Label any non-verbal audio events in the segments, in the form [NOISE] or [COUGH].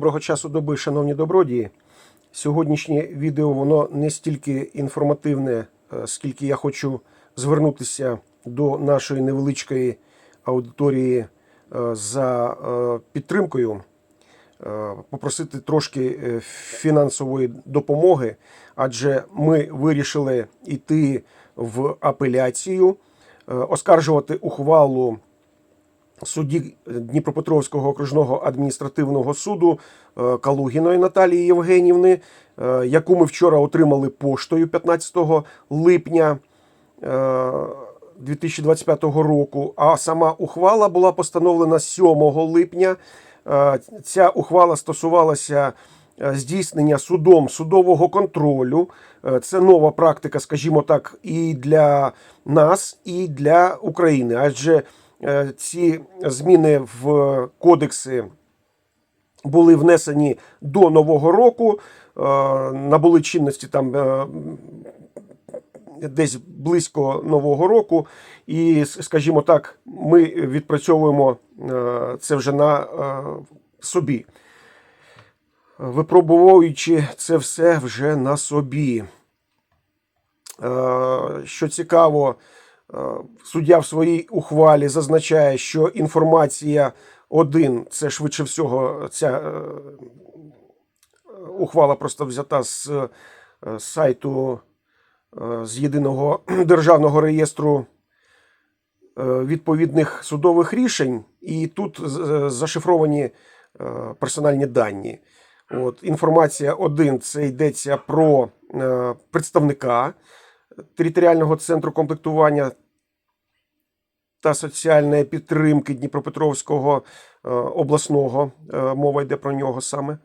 Доброго часу доби, шановні добродії. Сьогоднішнє відео воно не стільки інформативне, е, скільки я хочу звернутися до нашої невеличкої аудиторії е, за е, підтримкою, попросити трошки фінансової допомоги, адже ми вирішили йти в апеляцію, оскаржувати ухвалу судді Дніпропетровського окружного адміністративного суду е, Калугіної Наталії Євгенівни, е, яку ми вчора отримали поштою 15 липня е, 2025 року. А сама ухвала була постановлена 7 липня. Е, Ця ухвала стосувалася е, здійснення судом судового контролю. Е, Це нова практика, скажімо так, і для нас, і для України. Адже е, ці зміни в кодекси були внесені до Нового року, е, набули чинності там е, десь близько Нового року. І, скажімо так, ми відпрацьовуємо е, це вже на е, собі, випробовуючи це все вже на собі. Е, Що цікаво, е, суддя в своїй ухвалі зазначає, що інформація 1 це швидше всього ця е, ухвала просто взята з е, сайту е, з єдиного [CLEARS THROAT] державного реєстру е, відповідних судових рішень, і тут зашифровані е, персональні дані. От, інформація 1 це йдеться про е, представника територіального центру комплектування та соціальної підтримки Дніпропетровського е, обласного, е, мова йде про нього саме. Е,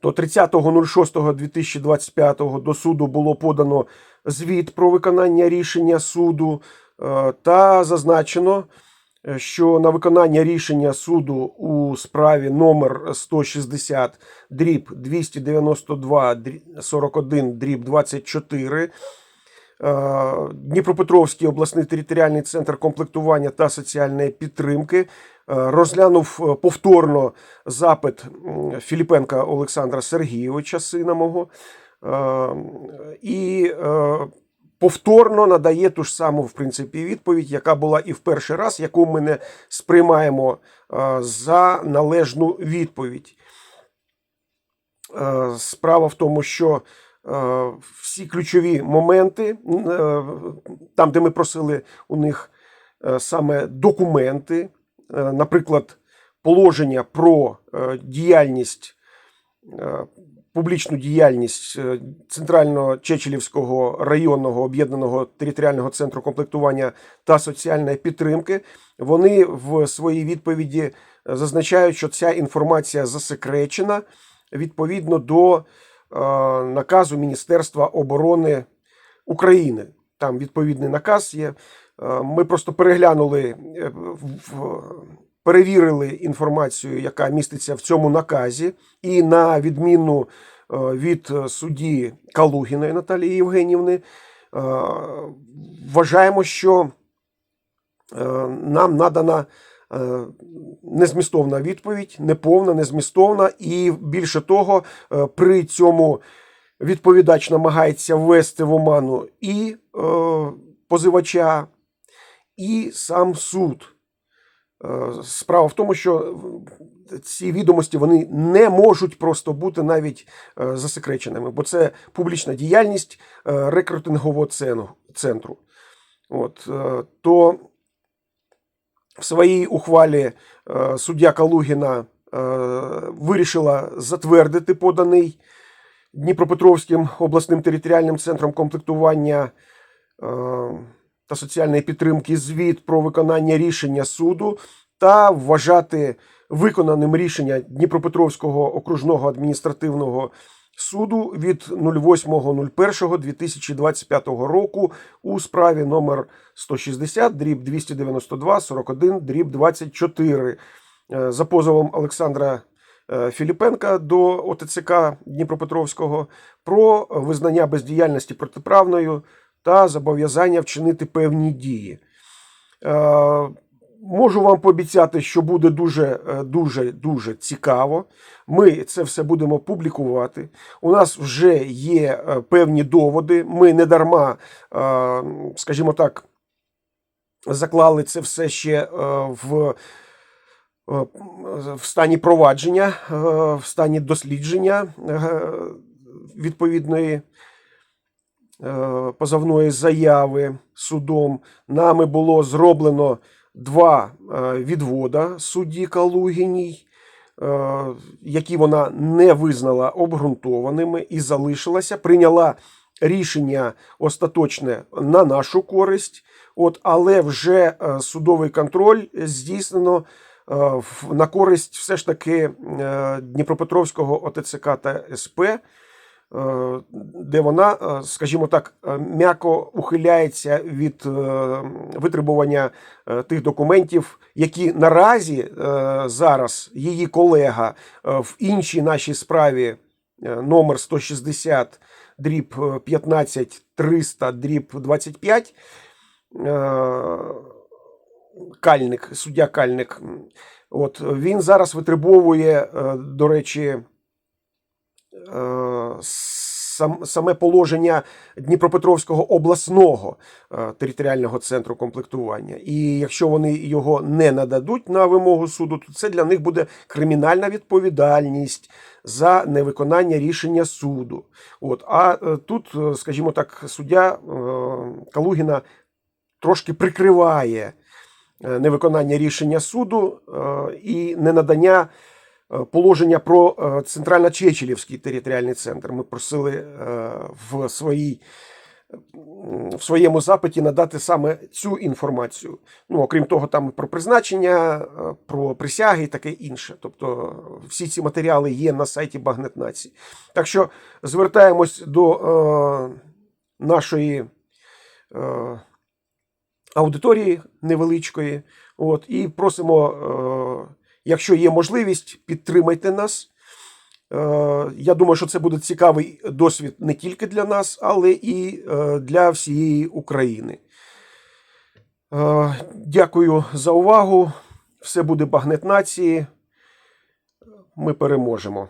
то 30.06.2025 до суду було подано звіт про виконання рішення суду та зазначено, що на виконання рішення суду у справі номер 160 дріб 292 41 дріб 24 Е, Дніпропетровський обласний територіальний центр комплектування та соціальної підтримки е, розглянув е, повторно запит Філіпенка Олександра Сергійовича, сина мого, е, і е, повторно надає ту ж саму в принципі відповідь, яка була і в перший раз, яку ми не сприймаємо е, за належну відповідь. Е, Справа в тому, що е, всі ключові моменти, там, де ми просили у них саме документи, наприклад, положення про діяльність, публічну діяльність е, Центрального Чечелівського районного об'єднаного територіального центру комплектування та соціальної підтримки, вони в своїй відповіді е, зазначають, що ця інформація засекречена відповідно до е, наказу Міністерства оборони України. Там відповідний наказ є. Ми просто переглянули, в- перевірили інформацію, яка міститься в цьому наказі, і на відміну е, від е, судді Калугіної Наталії Євгенівни, е, вважаємо, що нам надана незмістовна відповідь, неповна, незмістовна, і більше того, при цьому відповідач намагається ввести в оману і позивача, і сам суд. Е, Справа в тому, що ці відомості вони не можуть просто бути навіть е, засекреченими, бо це публічна діяльність е, рекрутингового центру. От, е, то в своїй ухвалі е, суддя Калугіна е, вирішила затвердити поданий Дніпропетровським обласним територіальним центром комплектування е, та соціальної підтримки звіт про виконання рішення суду та вважати виконаним рішення Дніпропетровського окружного адміністративного суду від 08.01.2025 року у справі номер 160 дріб 292 41 дріб 24 е, за позовом Олександра е, Філіпенка до ОТЦК Дніпропетровського про визнання бездіяльності протиправною та зобов'язання вчинити певні дії. Можу вам пообіцяти, що буде дуже е, дуже дуже цікаво. Ми це все будемо публікувати. У нас вже є е, певні доводи. Ми не дарма, е, скажімо так, заклали це все ще в, в стані провадження, в стані дослідження відповідної позовної заяви судом. Нами було зроблено два е, відвода судді Калугіній, е, які вона не визнала обґрунтованими і залишилася, прийняла рішення остаточне на нашу користь. От, але вже е, судовий контроль здійснено на користь все ж таки Дніпропетровського ОТЦК та СП, де вона, е, скажімо так, е, м'яко ухиляється від е, витребування тих документів, які наразі зараз її колега в іншій нашій справі номер 160 дріб е, 15 300 дріб 25 е, Кальник, суддя Кальник. От він зараз витребовує, до речі, саме положення Дніпропетровського обласного е, територіального центру комплектування. І якщо вони його не нададуть на вимогу суду, то це для них буде кримінальна відповідальність за невиконання рішення суду. От, а е, тут, е, скажімо так, суддя е, Калугіна трошки прикриває е, невиконання рішення суду е, і ненадання е, положення про е, Центрально-Чечелівський територіальний центр. Ми просили е, в, своїй, в своєму запиті надати саме цю інформацію. Ну, окрім того, там про призначення, е, про присяги і таке інше. Тобто всі ці матеріали є на сайті Багнет Нації. Так що звертаємось до нашої. Аудиторії невеличкої. От, і просимо, е, якщо є можливість, підтримайте нас. Е, я думаю, що це буде цікавий досвід не тільки для нас, але і е, для всієї України. Е, дякую за увагу. Все буде багнет нації. Ми переможемо.